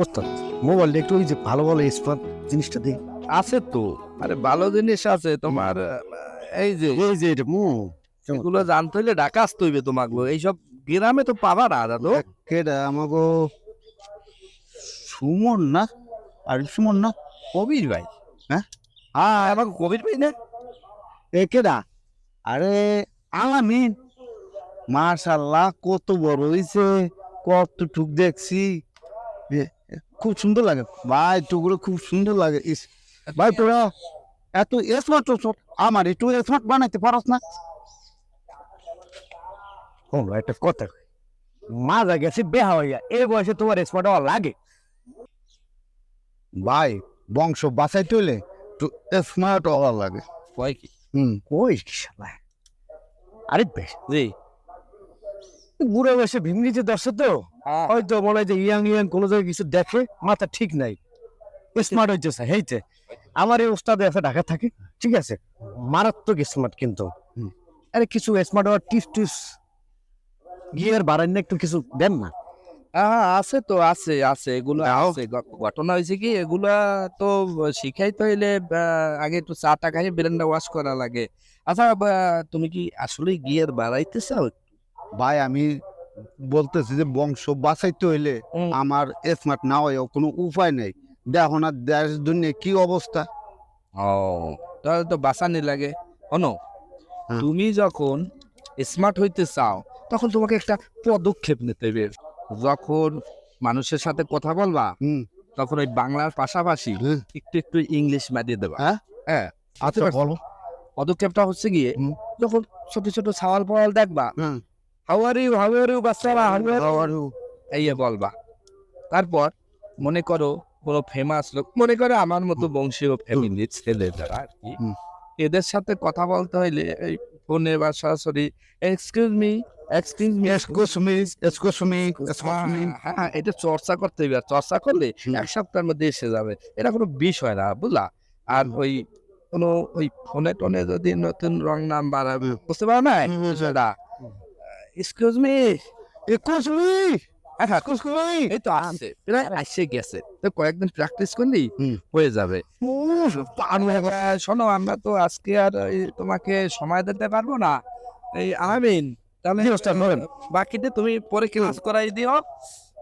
ওস্তাদ মোবাইলটা একটু ওই যে ভালো ভালো স্মার্ট জিনিসটা দিই আছে তো। আরে ভালো জিনিস আছে তোমার এই যে এই যে এটা মু এগুলো জানতে হইলে ঢাকা আসতে হইবে তোমাকে এইসব গ্রামে তো পাবা না দাদু। কেডা আমাকে সুমন না? আর সুমন না? কবির ভাই। হ্যাঁ? হ্যাঁ আমাকে কবির ভাই না? এ কেডা? আরে আলামিন মার্শাল্লাহ কত বড় হইছে কত টুক দেখছি খুব সুন্দর লাগে। ভাই টুকরো খুব সুন্দর লাগে ইস। ভাই তোরা এত স্মার্ট আমার একটু স্মার্ট বানাইতে পারস না? শোনো একটা কথা। মাজা গেছে বেহা হইয়া এই বয়সে তোমার স্মার্ট হওয়া লাগে? ভাই বংশ বাঁচাইতে হইলে একটু স্মার্ট হওয়া লাগে। কয় কি? হুম কই আরে বেশ। জি। বুড়ো বয়সে ভিমনিতে দর্শক তো হয়তো মনে হয় যে ইয়াং ইয়াং কোনো জায়গায় কিছু দেখে মাথা ঠিক নাই। স্মার্ট হইতে চায় হেইতে আমার এই ওস্তাদ আছে ঢাকা থাকে ঠিক আছে? মারাত্মক স্মার্ট কিন্তু। আরে কিছু স্মার্ট হওয়ার টিপস টিপস গিয়ার বাড়ান না একটু কিছু দেন না। হ্যাঁ আছে তো আছে আছে এগুলো আছে। ঘটনা হয়েছে কি এগুলা তো শিখাইতে হইলে আগে একটু চা টা খাই ব্রেনটা ওয়াশ করা লাগে। আচ্ছা তুমি কি আসলে গিয়ার বাড়াইতে চাও? ভাই আমি বলতেছি যে বংশ বাঁচাইতে হইলে আমার স্মার্ট না হয় কোনো উপায় নেই। দেখো না দেশ দুনিয়া কি অবস্থা? ও তাহলে তো বাঁচানি লাগে। শোনো হ্যাঁ। তুমি যখন স্মার্ট হইতে চাও তখন তোমাকে একটা পদক্ষেপ নিতে হবে। যখন মানুষের সাথে কথা বলবা তখন ওই বাংলার পাশাপাশি হ্যাঁ। একটু একটু ইংলিশ মারিয়ে দেবা। হ্যাঁ? হ্যাঁ আচ্ছা? বলো। পদক্ষেপটা হচ্ছে গিয়ে যখন ছোট ছোট সাওয়াল পাওয়াল দেখবা হ্যাঁ। How are you how are you বাচ্চারা how are you? এই বলবা। তারপর মনে করো কোনো ফেমাস লোক মনে করো আমার মতো বংশীয় ফ্যামিলির ছেলে যারা আর কি এদের সাথে কথা বলতে হইলে এই ফোনে বা সরাসরি excuse me excuse me excuse me excuse me হ্যাঁ এটা চর্চা করতে হবে। আর চর্চা করলে এক সপ্তাহের মধ্যে এসে যাবে। এটা কোনো বিষয় না বুঝলা? আর ওই কোনো ওই ফোনে টোনে যদি নতুন রং নাম বাড়াবে বুঝতে পারো না এক্সকিউজ মি এসকোস মি হ্যাঁ এসকোস মি এই তো আসছে। প্রায় আসছে গেছে। তো কয়েকদিন প্র্যাকটিস করলি হয়ে যাবে। শোনো আমরা তো আজকে আর তোমাকে সময় দিতে পারব না। এই আমিন তাহলে বাকিতে তুমি পরে ক্লাস করাই দিও।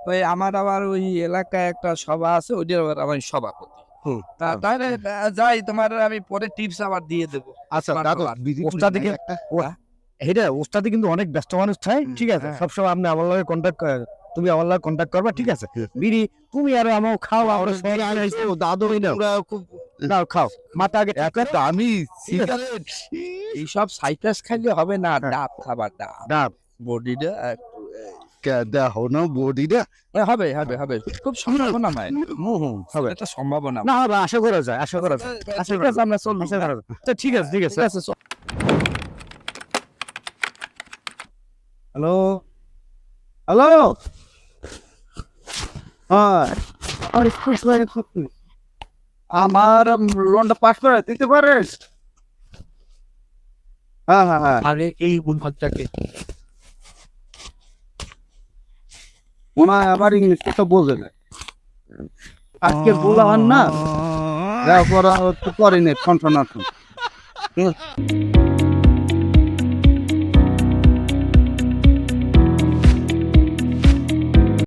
ওই আমার আবার ওই এলাকায় একটা সভা আছে ওইটার আবার আমি সভাপতি। তা- তাহলে যাই তোমার আমি পরে টিপস আবার দিয়ে দেবো। আচ্ছা Smart দাদু এটা ওস্তাদে কিন্তু অনেক ব্যস্ত মানুষ চাই ঠিক আছে? হ্যাঁ। সবসময় আপনি আমার লগে কন্ট্যাক্ট তুমি আমার লগে কন্ট্যাক্ট করবা ঠিক আছে? বিড়ি তুমি আর আমার খাও আইসো দাদু না খুব নাও খাও। মাথা আগে করে। দামি সিগারেট এইসব সাইপ্রাস খাইলে হবে না হ্যাঁ। ডাব খাবার ডাব। ডাব। বডিটা দেখো না বডিটা। হবে হবে হবে। খুব সম্ভাবনা নাই। হুম হুম হবে। এটা সম্ভাবনা। না হবে আশা করা যায় আশা করা যায়। আচ্ছা আশা করা যায়। আচ্ছা, ঠিক আছে ঠিক আছে। ঠিক আছে হ্যালো হ্যালো হ্যাঁ আমার লোনটা পাস করে দিতে পারিস? হ্যাঁ হ্যাঁ হ্যাঁ। আরে এই বুনভাতটাকে মনে হয় আমার ইংলিশ তো বোঝে না। আজকে বলা হন না? যাও করা তো করিনি কন্ট্রোল